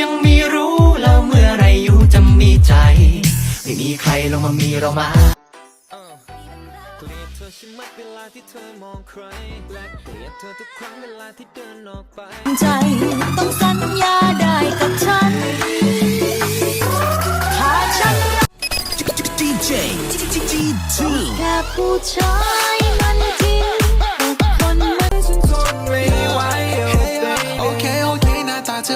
ยังไม่รู้แล้วเมื่อไรอยู่จะมีใจ ไม่มีใครลงมามีเรามาเกลียดเธอใช่ไหมเวลาที่เธอมองใครและเกลียดเธอทุกครั้งเวลาที่เดินออกไป ใจต้องสัญญาได้กับฉันถ้าฉันรัก DJ G2 แค่ผู้ชาย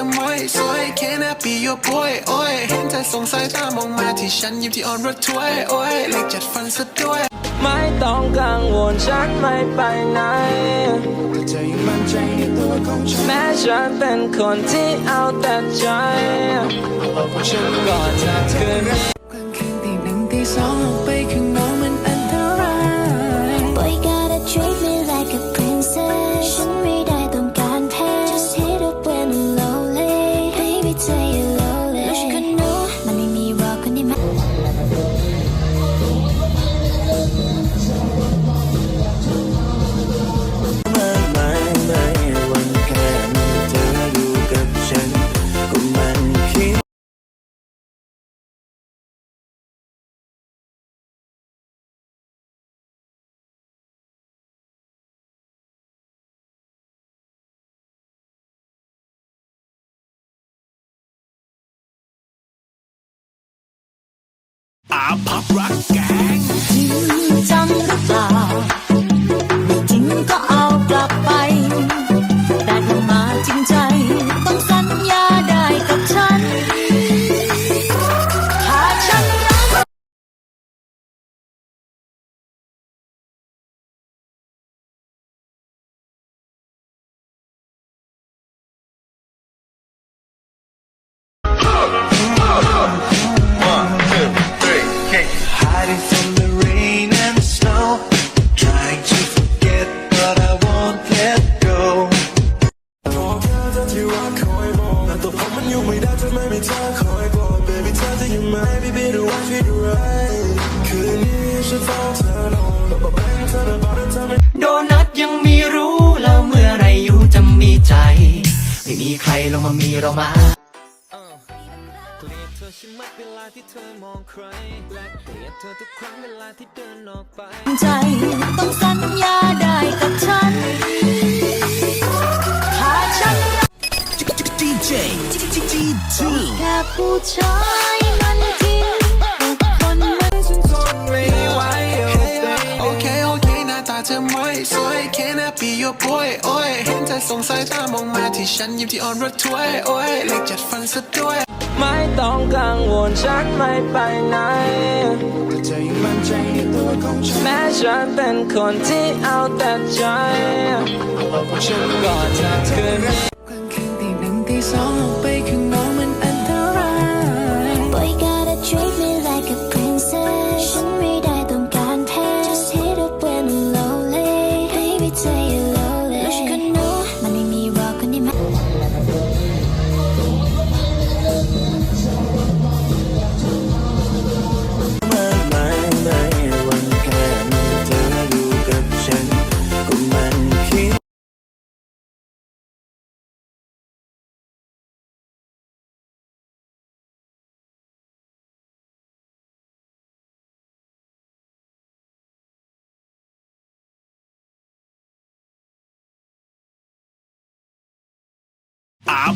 หน้าตาเธอมวยสวย Can I be your boy โอ้ยเห็นเธอส่งสายตามองมาที่ฉันยิ้มที่อ่อนระทวยโอ้ยเล็กจัดฟันซะด้วย ไม่ต้องกังวลฉันไม่ไปไหนเธอยังมั่นใจในตัวของฉันแม้ฉันเป็นคนที่เอาแต่ใจฉันก่อนจะคืนนี้กลางคืนตีหนึ่งตีสองออกไปข้างนอก อาพับ โดนัทยังไม่รู้แล้วเมื่อไรอยู่จะมีใจ ไม่มีใครลงมามีเรามาเกลียดเธอใช่ไหมเวลาที่เธอมองใครและเกลียดเธอทุกครั้งเวลาที่เดินออกไป ใจต้องสัญญาได้กับฉันถ้าฉันรัก DJ G2 แค่ผู้ชาย I be your boy โอ้ยเห็นเธอส่งสายตามองมาที่ฉันยิ้มที่อ่อนระทวยโอ้ยเล็กจัดฟันซะด้วย ไม่ต้องกังวลฉันไม่ไปไหนเธอยังมั่นใจในตัวของฉันแม้ฉันเป็นคนที่เอาแต่ใจฉันก่อนจะคืน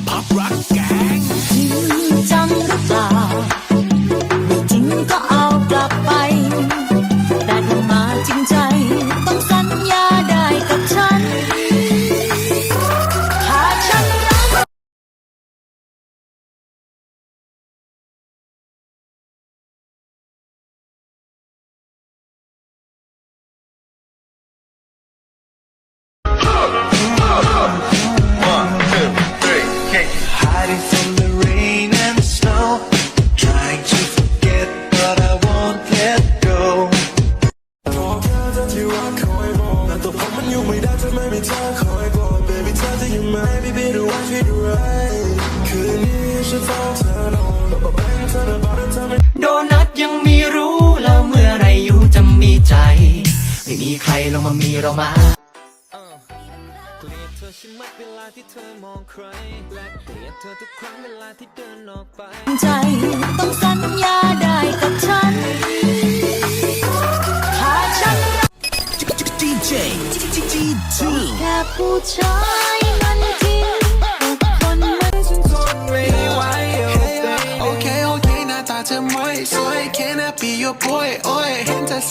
พับรักแกงจริงจัง โดนัทยังไม่รู้แล้วเมื่อไรอยู่จะมีใจ ไม่มีใครลงมามีเรามาเกลียดเธอใช่ไหมเวลาที่เธอมองใครและเกลียดเธอทุกครั้งเวลาที่เดินออกไป ใจต้องสัญญาได้กับฉันถ้าฉันรัก DJ G2 แค่ผู้ชาย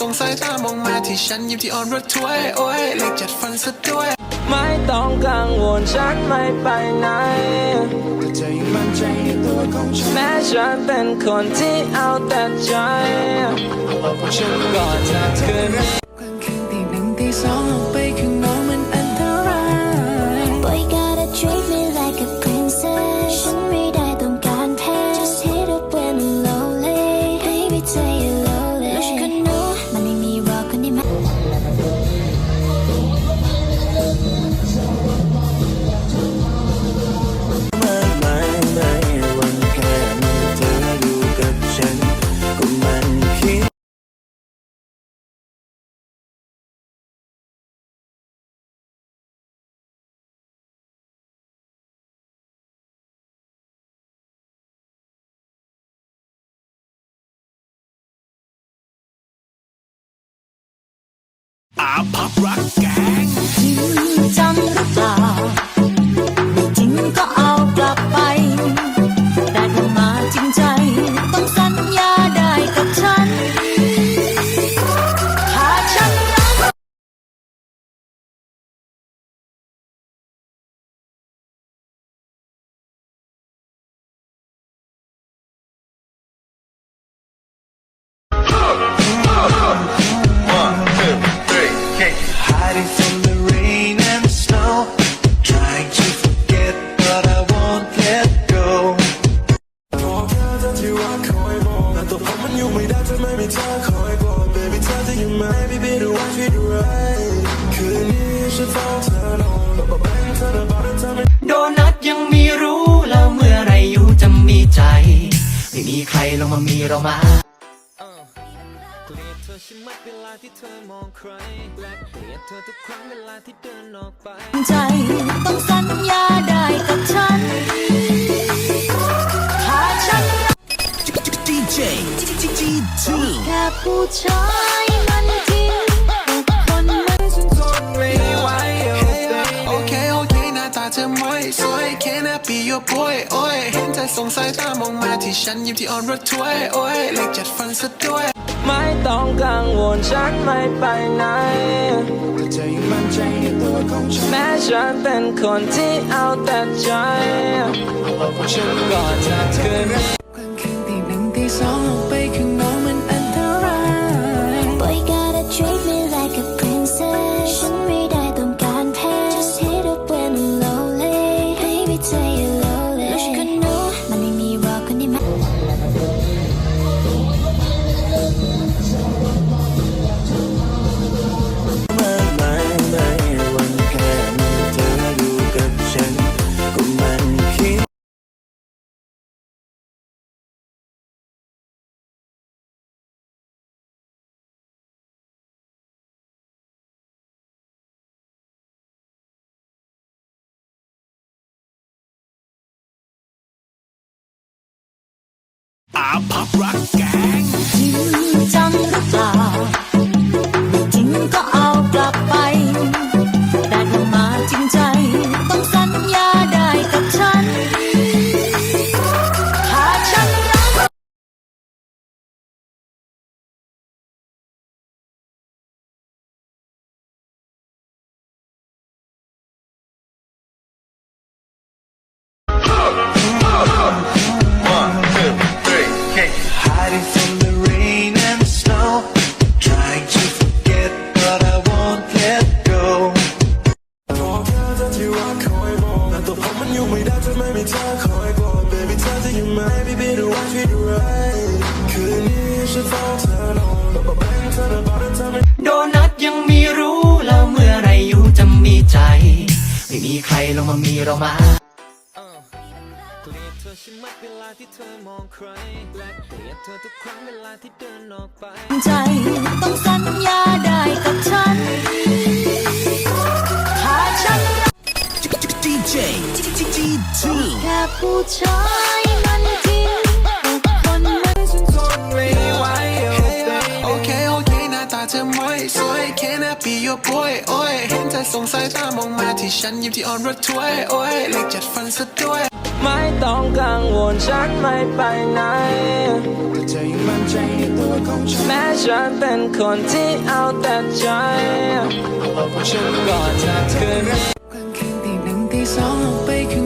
สงสัยตามองมาที่ฉันยิ้มที่อ่อนรถถ้วยโอ้ยเล็กจัดฟันซะด้วย ไม่ต้องกังวลฉันไม่ไปไหนแต่เธอยังมั่นใจในตัวของฉันแม้ฉันเป็นคนที่เอาแต่ใจฉันก่อนจะคืนกลางคืน อาพั เกลียดเธอใช่ไหมเวลาที่เธอมองใครและเกลียดเธอทุกครั้งเวลาที่เดินออกไป ใจต้องสัญญาได้กับฉันถ้าฉันรัก DJ G2 แค่ผู้ชายมันจริงอดทนไม่ฉันทนไม่ไหวโอเคโอเคหน้าตาเธอไม่สวย Can I be your boy โอ้ยเห็นเธอสงสัยตามองมาที่ฉันยิ้มที่อ่อนรถถ้วยโอ้ยเล็กจัดฟันซะด้วย ไม่ต้องกังวลฉันไม่ไปไหนแต่เธอยังมั่นใจในตัวของฉันแม้ฉันเป็นคนที่เอาแต่ใจขอบฉันก่อนจะคืนนี้กลางคืนตีหนึ่งตีสองออกไปข้างนอก อาพับรักแโดนัทยังมีรู้แล้วเมื่อไรอยู่จะมีใจ ไม่มีใครลงมามีเรามาเกลียดเธอใช่ไหมเวลาที่เธอมองใครและเกลียดเธอทุกครั้งเวลาที่เดินออกไป ใจต้องสัญญาได้กับฉันถ้าฉันรัก DJ แค่ผู้ชาย เธอมวยสวย Can I be your boy โอ้ยเห็นเธอส่งสายตามองมาที่ฉันยิ้มที่อ่อนรถถ้วยโอ้ยเล็กจัดฟันซะด้วย ไม่ต้องกังวลฉันไม่ไปไหนเธอยังมั่นใจในตัวของฉันแม้ฉันเป็นคนที่เอาแต่ใจฉันก็จะคืนกลางคืนตีหนึ่งตีสองออกไปข้างนอกมัน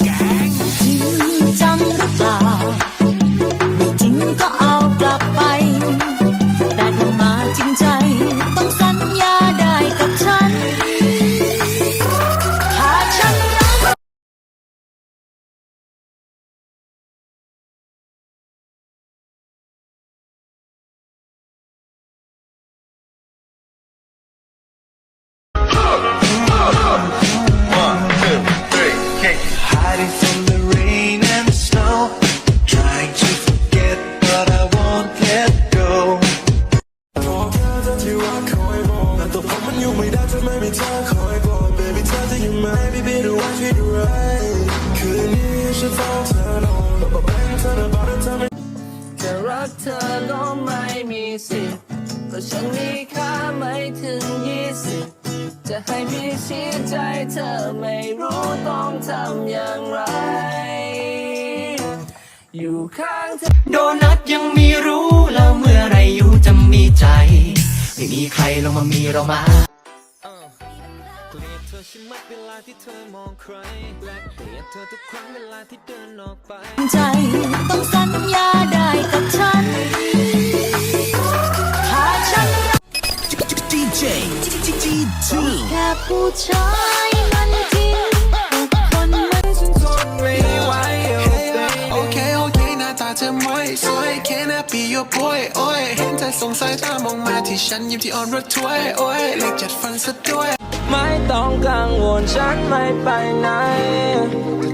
จริง นบอกแบ่งเธอนะบอกเธอไม่จะรักเธอก็ไม่มีสิทธิ์เพราะฉันมีค่าไม่ถึงยี่สิบจะให้พี่ชี้ใจเธอไม่รู้ต้องทำอย่างไร อยู่ข้างเธอโดนัทยังมีรู้แล้วเมื่อไรอยู่จะมีใจ ไม่มีใครลงมามีเรามา เกลียดเธอใช่ไหมเวลาที่เธอมองใครและเกลียดเธอทุกครั้งเวลาที่เดินออกไป ใจต้องสัญญาได้กับฉัน ถ้าฉันรักแค่ผู้ชายมันทิ้งทุกคนมันทนไม่ไหว โอเคโอเคหน้าตาเธอมวยสวย Can I be your boy โอ้ยเห็นเธอสงสายตามองมาที่ฉันยิ้มที่อ่อนรถถ้วยโอ้ยเล็กจัดฟันซะด้วย ไม่ต้องกังวลฉันไม่ไปไหน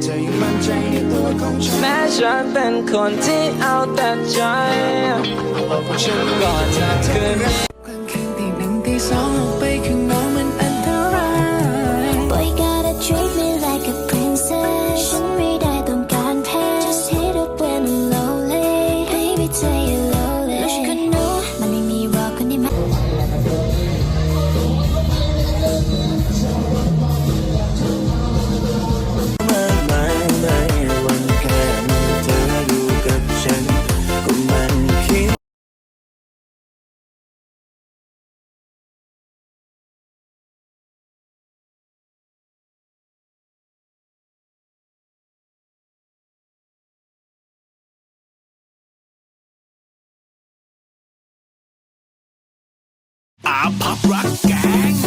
เธอยังมั่นใจในตัวของฉันแม้ฉันเป็นคนที่เอาแต่ใจฉันก็จะคืนกลางคืนตีหนึ่งตีสองออกไปข้างนอก จริง